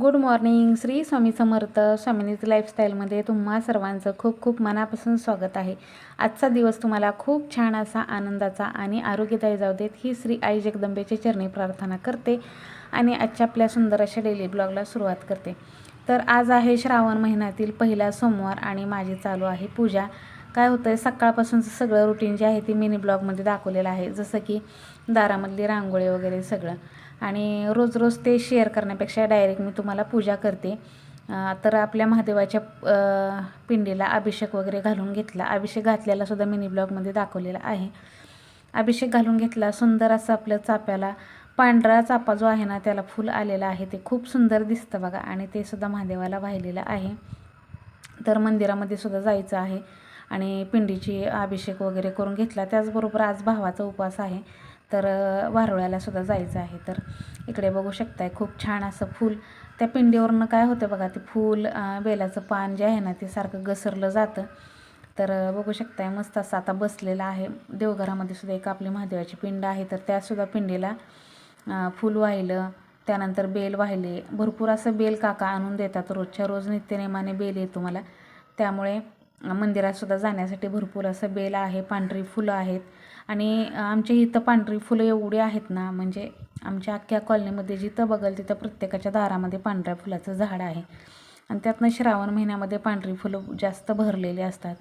Good morning. Shri Swami Samarth स्वामिनीज लाईफस्टाईलमध्ये तुम्हा सर्वांचं खूप खूप मनापासून स्वागत आहे. आजचा दिवस तुम्हाला खूप छान असा आनंदाचा आणि आरोग्यदायी जाऊ देत ही श्री आई जगदंबेची चरणी प्रार्थना करते आणि आजच्या आपल्या सुंदर अशा डेली ब्लॉगला सुरुवात करते. तर आज आहे श्रावण महिन्यातील पहिला सोमवार आणि माझी चालू आहे पूजा. काय होतं आहे सकाळपासूनचं सगळं रुटीन जे आहे ते मिनी ब्लॉगमध्ये दाखवलेलं आहे. जसं की दारामधली रांगोळी वगैरे सगळं. आणि रोज रोज ते शेअर करण्यापेक्षा डायरेक्ट मी तुम्हाला पूजा करते. तर आपल्या महादेवाच्या पिंडीला अभिषेक वगैरे घालून घेतला. अभिषेक घातलेला सुद्धा मिनी ब्लॉगमध्ये दाखवलेला आहे. अभिषेक घालून घेतला. सुंदर असं आपलं चाप्याला पांढरा चापा जो आहे ना त्याला फूल आलेला आहे. ते खूप सुंदर दिसतं बघा. आणि ते सुद्धा महादेवाला वाहिलेलं आहे. तर मंदिरामध्ये सुद्धा जायचं आहे. आणि पिंडीची अभिषेक वगैरे करून घेतला. त्याचबरोबर आज भावाचा उपवास आहे. तर वारुळ्याला सुद्धा जायचं आहे. तर इकडे बघू शकताय खूप छान असं फूल. त्या पिंडीवरनं काय होतं बघा ते फूल बेलाचं पान जे आहे ना ते सारखं घसरलं जातं. तर बघू शकताय मस्त असं आता बसलेलं आहे. देवघरामध्ये सुद्धा एक आपली महादेवाची पिंड आहे. तर त्यासुद्धा पिंडीला फूल वाहिलं. त्यानंतर बेल वाहिले. भरपूर असं बेल काका आणून देतात. रोजच्या रोज नित्यनेमाने बेल येतो मला. त्यामुळे मंदिरातसुद्धा जाण्यासाठी भरपूर असं बेल आहे पांढरी फुलं आहेत. आणि आमच्या इथं पांढरी फुलं एवढी आहेत ना म्हणजे आमच्या अख्ख्या कॉलनीमध्ये जिथं बघल तिथं प्रत्येकाच्या दारामध्ये पांढऱ्या फुलाचं झाड आहे. आणि त्यातनं श्रावण महिन्यामध्ये पांढरी फुलं जास्त भरलेली असतात.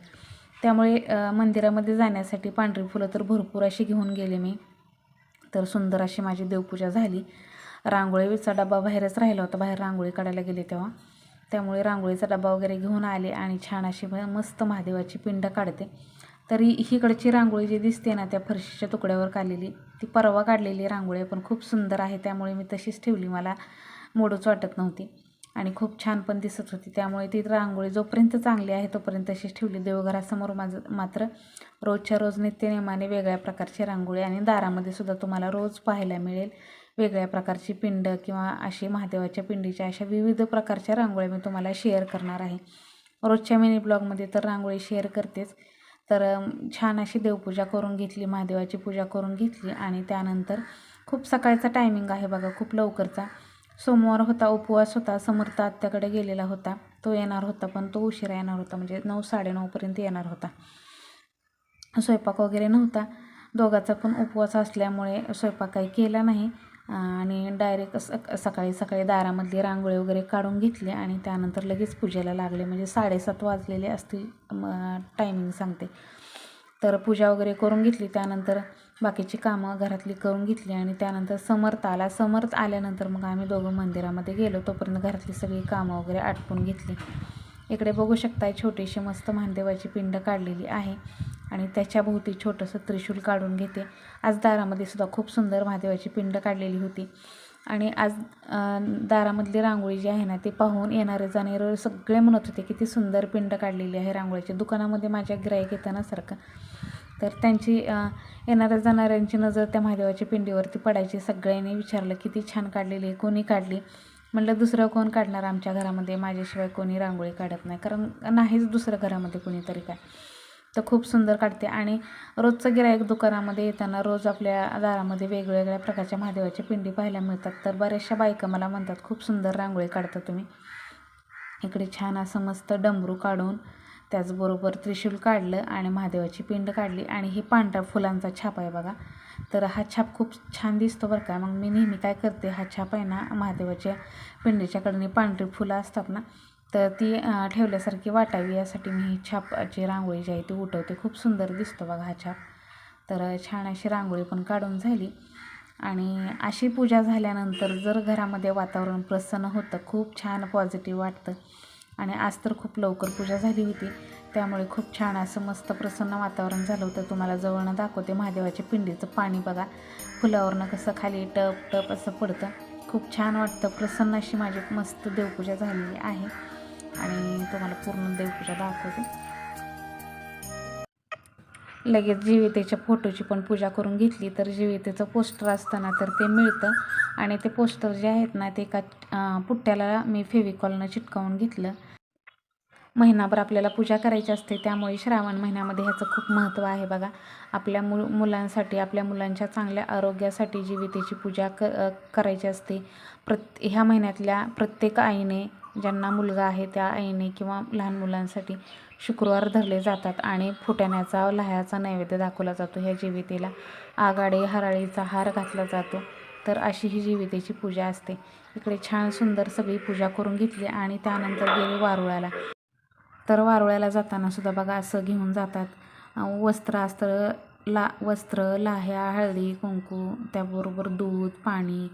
त्यामुळे मंदिरामध्ये जाण्यासाठी पांढरी फुलं तर भरपूर अशी घेऊन गेले मी. तर सुंदर अशी माझी देवपूजा झाली. रांगोळीचा डबा बाहेरच राहिला होता बाहेर रांगोळी काढायला गेले तेव्हा. त्यामुळे रांगोळीचा डबा वगैरे घेऊन आले आणि छान अशी मस्त महादेवाची पिंड काढते. तरी हिकडची रांगोळी जी दिसते ना त्या फरशीच्या तुकड्यावर काढलेली ती परवा काढलेली रांगोळी पण खूप सुंदर आहे. त्यामुळे मी तशीच ठेवली. मला मोडूच वाटत नव्हती. आणि खूप छान पण दिसत होती. त्यामुळे ती रांगोळी जोपर्यंत चांगली आहे तोपर्यंत तशीच ठेवली. देवघरासमोर माझं मात्र रोजच्या रोज नित्यनेमाने वेगळ्या प्रकारची रांगोळी आणि दारामध्ये सुद्धा तुम्हाला रोज पाहायला मिळेल. वेगळ्या प्रकारची पिंड किंवा अशी महादेवाच्या पिंडीच्या अशा विविध प्रकारच्या रांगोळ्या मी तुम्हाला शेअर करणार आहे. रोजच्या मिनी ब्लॉगमध्ये तर रांगोळी शेअर करतेच. तर छान अशी देवपूजा करून घेतली महादेवाची पूजा करून घेतली आणि त्यानंतर खूप सकाळचा टायमिंग आहे बघा खूप लवकरचा. सोमवार होता उपवास होता समर्थ आत्याकडे गेलेला होता. तो येणार होता पण तो उशिरा येणार होता म्हणजे नऊ साडेनऊपर्यंत येणार होता. स्वयंपाक वगैरे नव्हता. दोघाचा पण उपवास असल्यामुळे स्वयंपाक काही केला नाही. आणि डायरेक्ट सक सकाळी सकाळी दारामधली रांगोळी वगैरे काढून घेतली आणि त्यानंतर लगेच पूजेला लागले. म्हणजे साडेसात वाजलेले असतील टायमिंग सांगते. तर पूजा वगैरे करून घेतली. त्यानंतर बाकीची कामं घरातली करून घेतली आणि त्यानंतर समर्थ आला. समर्थ आल्यानंतर मग आम्ही दोघं मंदिरामध्ये गेलो. तोपर्यंत घरातली सगळी कामं वगैरे आटपून घेतली. इकडे बघू शकताय छोटीशी मस्त महादेवाची पिंड काढलेली आहे. आणि त्याच्याभोवती छोटंसं त्रिशूल काढून घेते. आज दारामध्ये सुद्धा खूप सुंदर महादेवाची पिंड काढलेली होती. आणि आज दारामधली रांगोळी जी आहे ना ती पाहून येणारे जाणारे सगळे म्हणत होते किती सुंदर पिंड काढलेली आहे रांगोळीची. दुकानामध्ये माझ्या गिराईक येताना सारखं. तर त्यांची येणाऱ्या जाणाऱ्यांची नजर त्या महादेवाच्या पिंडीवरती पडायची. सगळ्यांनी विचारलं किती छान काढलेली आहे कोणी काढली? म्हणलं दुसरं कोण काढणार आमच्या घरामध्ये? माझ्याशिवाय कोणी रांगोळी काढत नाही. कारण नाहीच दुसऱ्या घरामध्ये कोणीतरी काय. तर खूप सुंदर काढते. आणि रोजचं गिरायक दुकानामध्ये येताना रोज आपल्या दारामध्ये वेगवेगळ्या प्रकारच्या महादेवाच्या पिंडी पाहायला मिळतात. तर बऱ्याचशा बायका मला म्हणतात खूप सुंदर रांगोळी काढता तुम्ही. इकडे छान असं मस्त डमरू काढून त्याचबरोबर त्रिशूल काढलं आणि महादेवाची पिंड काढली आणि ही पांढऱ्या फुलांचा छाप आहे बघा. तर हा छाप खूप छान दिसतो बरं का. मग मी नेहमी काय करते हा छाप आहे ना महादेवाच्या पिंडीच्याकडनी पांढरी फुलं असतात ना तर ती ठेवल्यासारखी वाटावी यासाठी मी ही छापाची रांगोळी जी आहे ती उठवते. खूप सुंदर दिसतो बघा हा छाप. तर छान अशी रांगोळी पण काढून झाली. आणि अशी पूजा झाल्यानंतर जर घरामध्ये वातावरण प्रसन्न होतं खूप छान पॉझिटिव्ह वाटतं. आणि आज तर खूप लवकर पूजा झाली होती. त्यामुळे खूप छान असं मस्त प्रसन्न वातावरण झालं होतं. तुम्हाला जवळनं दाखवते महादेवाच्या पिंडीचं पाणी बघा. फुलावरनं कसं खाली टप टप असं पडतं. खूप छान वाटतं. प्रसन्न अशी माझी मस्त देवपूजा झालेली आहे. आणि तुम्हाला पूर्ण देवपूजा दाखवते. लगेच जीवितेच्या फोटोची पण पूजा करून घेतली तर जीवितेचं पोस्टर असताना तर ते मिळतं. आणि ते पोस्टर जे आहेत ना ते एका पुट्ट्याला मी फेविकॉलनं चिटकावून घेतलं. महिनाभर आपल्याला पूजा करायची असते त्यामुळे श्रावण महिन्यामध्ये ह्याचं खूप महत्त्व आहे बघा. आपल्या मु मुलांसाठी आपल्या मुलांच्या चांगल्या आरोग्यासाठी जीवितेची पूजा क करायची असते. प्रत ह्या महिन्यातल्या प्रत्येक आईने ज्यांना मुलगा आहे त्या आईने किंवा लहान मुलांसाठी शुक्रवार धरले जातात आणि फुटाण्याचा लह्याचा नैवेद्य दाखवला जातो. ह्या जीवितेला आगाडे हराळीचा हार घातला जातो. तर अशी ही जीवितेची पूजा असते. इकडे छान सुंदर सगळी पूजा करून घेतली आणि त्यानंतर गेले वारुळ्याला तर वारुळ्याला जाताना सुद्धा बघा असं घेऊन जातात. वस्त्रास्त्र वस्त्र अस्त्र ला वस्त्र लाह्या हळदी कुंकू त्याबरोबर दूध पाणी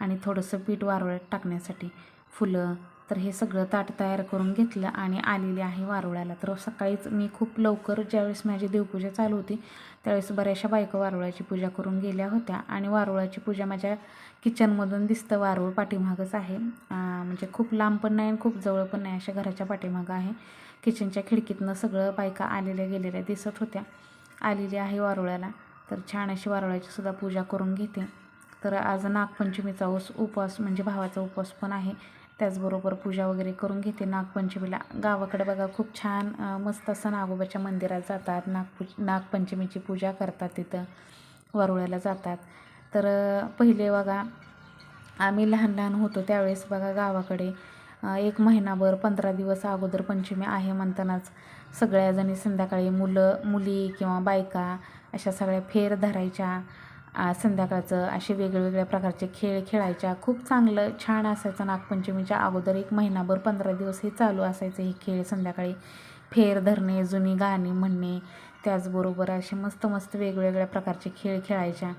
आणि थोडंसं पीठ वारुळ्यात टाकण्यासाठी फुलं तर हे सगळं ताट तयार करून घेतलं आणि आलेले आहे वारुळाला. तर सकाळीच मी खूप लवकर ज्यावेळेस माझी देवपूजा चालू होती त्यावेळेस बऱ्याचशा बायका वारुळाची पूजा करून गेल्या होत्या. आणि वारुळाची पूजा माझ्या किचनमधून दिसतं वारूळ पाठीमागच आहे. म्हणजे खूप लांब पण नाही आणि खूप जवळ पण नाही अशा घराच्या पाठीमागं आहे. किचनच्या खिडकीतनं सगळं बायका आलेल्या गेलेल्या दिसत होत्या. आलेली आहे वारुळाला. तर छान अशी वारुळाची सुद्धा पूजा करून घेते. तर आज नागपंचमीचा उस उपवास म्हणजे भावाचा उपवास पण आहे. त्याचबरोबर पूजा वगैरे करून घेते नागपंचमीला. गावाकडे बघा खूप छान मस्त असं नागोबाच्या मंदिरात जातात. नागपूज नागपंचमीची पूजा करतात तिथं वारुळ्याला जातात. तर पहिले बघा आम्ही लहान लहान होतो त्यावेळेस बघा गावाकडे एक महिनाभर पंधरा दिवस अगोदर पंचमी आहे म्हणतानाच सगळ्याजणी संध्याकाळी मुलं मुली किंवा बायका अशा सगळ्या फेर धरायच्या. संध्याकाळचं असे वेगवेगळ्या प्रकारचे खेळ खेळायच्या. खूप चांगलं छान असायचं नागपंचमीच्या अगोदर. एक महिनाभर पंधरा दिवस हे चालू असायचं हे खेळ संध्याकाळी. फेर धरणे जुनी गाणी म्हणणे त्याचबरोबर असे मस्त मस्त वेगवेगळ्या प्रकारचे खेळ खेळायच्या.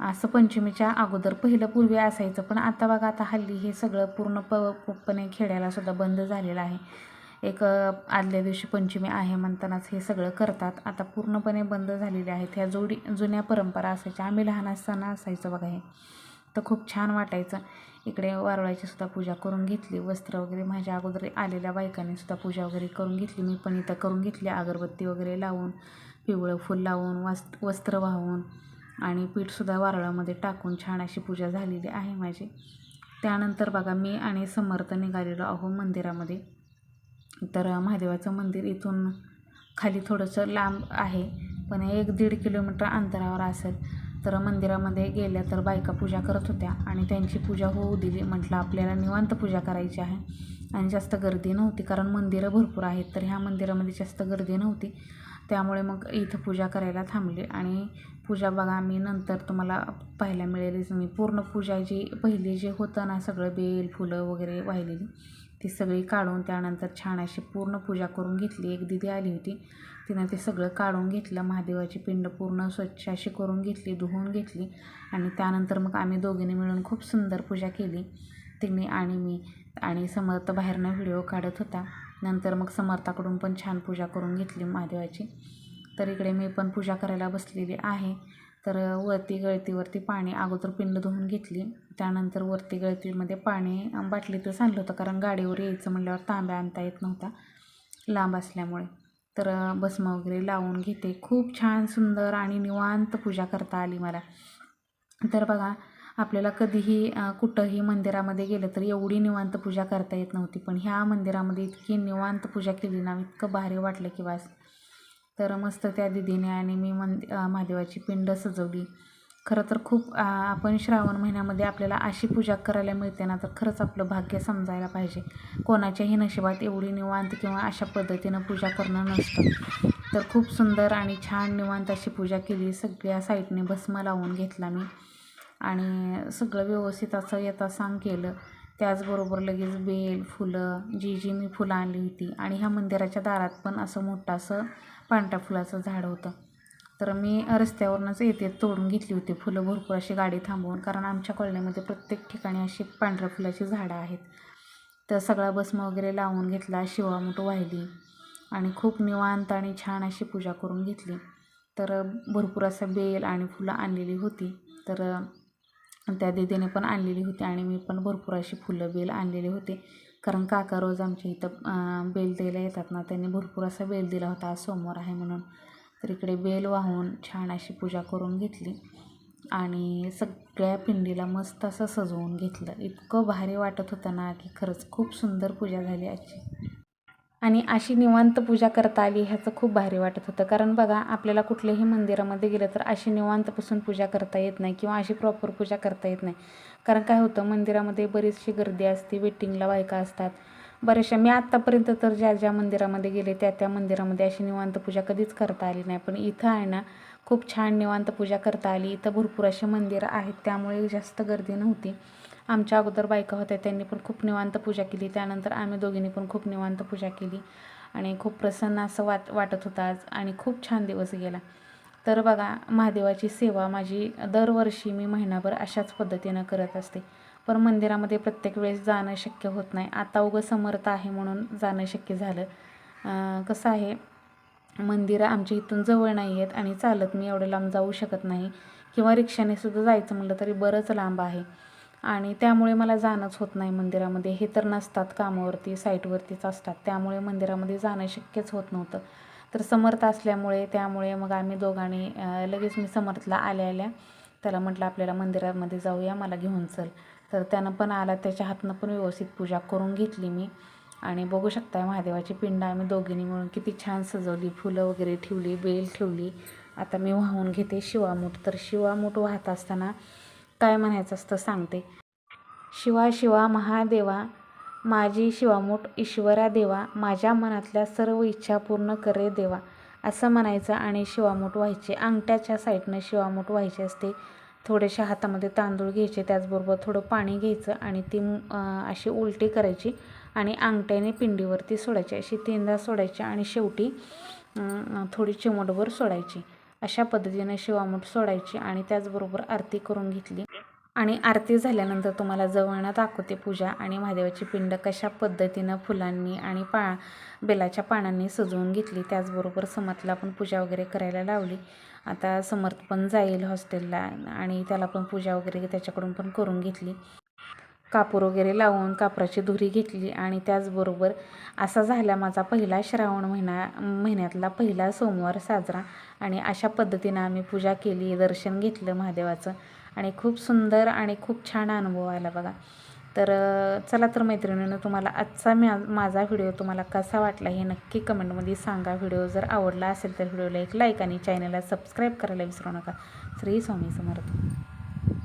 असं पंचमीच्या अगोदर पहिलं पूर्वी असायचं पण आता बघा आता हल्ली हे सगळं पूर्ण प पणे खेळायला सुद्धा बंद झालेलं आहे. एक आदल्या दिवशी पंचमी आहे म्हणतानाच हे सगळं करतात. आता पूर्णपणे बंद झालेले आहेत. ह्या जोडी जुन्या परंपरा असायच्या. आम्ही लहान असताना असायचं बघा हे. तर खूप छान वाटायचं. इकडे वारुळाची सुद्धा पूजा करून घेतली. वस्त्र वगैरे माझ्या अगोदर आलेल्या बायकांनी सुद्धा पूजा वगैरे करून घेतली. मी पण इथं करून घेतली. अगरबत्ती वगैरे लावून पिवळं फुल लावून वस्त वस्त्र वाहून आणि पीठसुद्धा वारुळामध्ये टाकून छान अशी पूजा झालेली आहे माझी. त्यानंतर बघा मी आणि समर्थ निघालेलो आहो मंदिरामध्ये. तर महादेवाचं मंदिर इथून खाली थोडंसं लांब आहे. पण एक दीड किलोमीटर अंतरावर असेल. तर मंदिरामध्ये गेल्या तर बायका पूजा करत होत्या आणि त्यांची पूजा होऊ दिली म्हटलं आपल्याला निवांत पूजा करायची आहे. आणि जास्त गर्दी नव्हती कारण मंदिरं भरपूर आहेत. तर ह्या मंदिरामध्ये जास्त गर्दी नव्हती. त्यामुळे मग इथं पूजा करायला थांबली. आणि पूजा बघा आम्ही नंतर तुम्हाला पाहायला मिळेलच. मी पूर्ण पूजा जी पहिली जे होतं ना सगळं बेल फुलं वगैरे वाहिलेली ती सगळी काढून त्यानंतर छान अशी पूर्ण पूजा करून घेतली. एक दिदी आली होती तिनं ते सगळं काढून घेतलं महादेवाची पिंड पूर्ण स्वच्छ अशी करून घेतली धुवून घेतली. आणि त्यानंतर मग आम्ही दोघींनी मिळून खूप सुंदर पूजा केली. तिने आणि मी आणि समर्थ बाहेरनं व्हिडिओ काढत होता. नंतर मग समर्थाकडून पण छान पूजा करून घेतली महादेवाची. तर इकडे मी पण पूजा करायला बसलेली आहे. तर वरती गळतीवरती पाणी अगोदर पिंड धुवून घेतली. त्यानंतर वरती गळतीमध्ये पाणी बाटलीतच आणलं होतं कारण गाडीवर यायचं म्हटल्यावर तांब्या आणता येत नव्हता लांब असल्यामुळे. तर भस्म वगैरे लावून घेते. खूप छान सुंदर आणि निवांत पूजा करता आली मला. तर बघा आपल्याला कधीही कुठंही मंदिरामध्ये गेलं तर एवढी निवांत पूजा करता येत नव्हती. पण ह्या मंदिरामध्ये इतकी निवांत पूजा केली ना इतकं भारी वाटलं की बस. तर मस्त त्या दिदीने आणि मी मंद महादेवाची पिंड सजवली. खरं तर खूप आपण श्रावण महिन्यामध्ये आपल्याला अशी पूजा करायला मिळते ना तर खरंच आपलं भाग्य समजायला पाहिजे. कोणाच्याही नशिबात एवढी निवांत किंवा अशा पद्धतीनं पूजा करणं नसतं. तर खूप सुंदर आणि छान निवांत अशी पूजा केली. सगळ्या साईडने भस्म लावून घेतला मी. आणि सगळं व्यवस्थित असं येता सांग केलं. त्याचबरोबर लगेच बेल फुलं जी जी मी फुलं आणली होती. आणि ह्या मंदिराच्या दारात पण असं मोठं असं पांढऱ्या फुलाचं झाड होतं. तर मी रस्त्यावरूनच येते तोडून घेतली होती. फुलं भरपूर अशी गाडी थांबवून कारण आमच्या कॉलनीमध्ये प्रत्येक ठिकाणी अशी पांढऱ्या फुलाची झाडं आहेत. तर सगळा भस्म वगैरे लावून घेतला शिवामुठ वाहिली आणि खूप निवांत आणि छान अशी पूजा करून घेतली. तर भरपूर असं बेल आणि फुलं आणलेली होती. तर त्या दीदीने पण आणलेली होती आणि मी पण भरपूर अशी फुलं बेल आणलेली होते. कारण काका रोज आमच्या इथं बेल द्यायला येतात ना त्यांनी भरपूर असा बेल दिला होता आज सोमवार आहे म्हणून. तर इकडे बेल वाहून छान अशी पूजा करून घेतली. आणि सगळ्या पिंडीला मस्त असं सजवून घेतलं. इतकं भारी वाटत होतं ना की खरंच खूप सुंदर पूजा झाली आजची. आणि अशी निवांत पूजा करता आली ह्याचं खूप भारी वाटत होतं. कारण बघा आपल्याला कुठल्याही मंदिरामध्ये गेलं तर अशी निवांतपासून पूजा करता येत नाही किंवा अशी प्रॉपर पूजा करता येत नाही. कारण काय होतं मंदिरामध्ये बरीचशी गर्दी असते वेटिंगला बायका असतात. बऱ्याचशा मी आत्तापर्यंत तर ज्या ज्या मंदिरामध्ये गेले त्या त्या मंदिरामध्ये अशी निवांत पूजा कधीच करता आली नाही. पण इथं आहे ना खूप छान निवांत पूजा करता आली. इथं भरपूर असे मंदिरं आहेत त्यामुळे जास्त गर्दी नव्हती. आमच्या अगोदर बायका होत्या त्यांनी पण खूप निवांत पूजा केली. त्यानंतर आम्ही दोघींनी पण खूप निवांत पूजा केली. आणि खूप प्रसन्न असं वाट वाटत होतं आज. आणि खूप छान दिवस गेला. तर बघा महादेवाची सेवा माझी दरवर्षी मी महिनाभर अशाच पद्धतीनं करत असते. पण मंदिरामध्ये प्रत्येक वेळेस जाणं शक्य होत नाही. आता उगं समर्थ आहे म्हणून जाणं शक्य झालं. कसं आहे मंदिरं आमच्या इथून जवळ नाही आहेत आणि चालत मी एवढं लांब जाऊ शकत नाही. किंवा रिक्षाने सुद्धा जायचं म्हटलं तरी बरंच लांब आहे. आणि त्यामुळे मला जाणंच होत नाही मंदिरामध्ये. हे तर नसतात कामावरती साईटवरतीच असतात. त्यामुळे मंदिरामध्ये जाणं शक्यच होत नव्हतं. तर समर्थ असल्यामुळे त्यामुळे मग आम्ही दोघांनी लगेच मी समर्थला आल्या आल्या त्याला म्हटलं आपल्याला मंदिरामध्ये जाऊया मला घेऊन चल. तर त्यानं पण आला त्याच्या हातनं पण व्यवस्थित पूजा करून घेतली मी. आणि बघू शकताय महादेवाची पिंड आम्ही दोघींनी मिळून किती छान सजवली फुलं वगैरे ठेवली बेल ठेवली. आता मी वाहून घेते शिवामूठ. तर शिवामूठ वाहत असताना काय म्हणायचं असतं सांगते. शिवा शिवा महादेवा माझी शिवामूठ ईश्वरा देवा माझ्या मनातल्या सर्व इच्छा पूर्ण करे देवा असं म्हणायचं आणि शिवामूठ व्हायचे. अंगठ्याच्या साईडनं शिवामूठ व्हायचे असते. थोडेशा हातामध्ये तांदूळ घ्यायचे त्याचबरोबर थोडं पाणी घ्यायचं आणि ती अशी उलटी करायची आणि अंगठ्याने पिंडीवरती सोडायची. अशी तीनदा सोडायची आणि शेवटी थोडी चिमटभर सोडायची. अशा पद्धतीने शिवामूठ सोडायची आणि त्याचबरोबर आरती करून घेतली. आणि आरती झाल्यानंतर तुम्हाला जवळनं दाखवते पूजा आणि महादेवाची पिंड कशा पद्धतीनं फुलांनी आणि पा बेलाच्या पानांनी सजवून घेतली. त्याचबरोबर समर्थला पण पूजा वगैरे करायला लावली. आता समर्थ पण जाईल हॉस्टेलला आणि त्याला पण पूजा वगैरे त्याच्याकडून पण करून घेतली. कापूर वगैरे लावून कापराची धुरी घेतली आणि त्याचबरोबर असा झाला माझा पहिला श्रावण महिना महिन्यातला पहिला सोमवार साजरा. आणि अशा पद्धतीनं आम्ही पूजा केली दर्शन घेतलं महादेवाचं. आणि खूप सुंदर आणि खूप छान अनुभव आला बघा. तर चला तर मैत्रिणीनं तुम्हाला आजचा मी माझा व्हिडिओ तुम्हाला कसा वाटला हे नक्की कमेंटमध्ये सांगा. व्हिडिओ जर आवडला असेल तर व्हिडिओला एक लाईक आणि चॅनलला सबस्क्राईब करायला विसरू नका. श्री स्वामी समर्थ.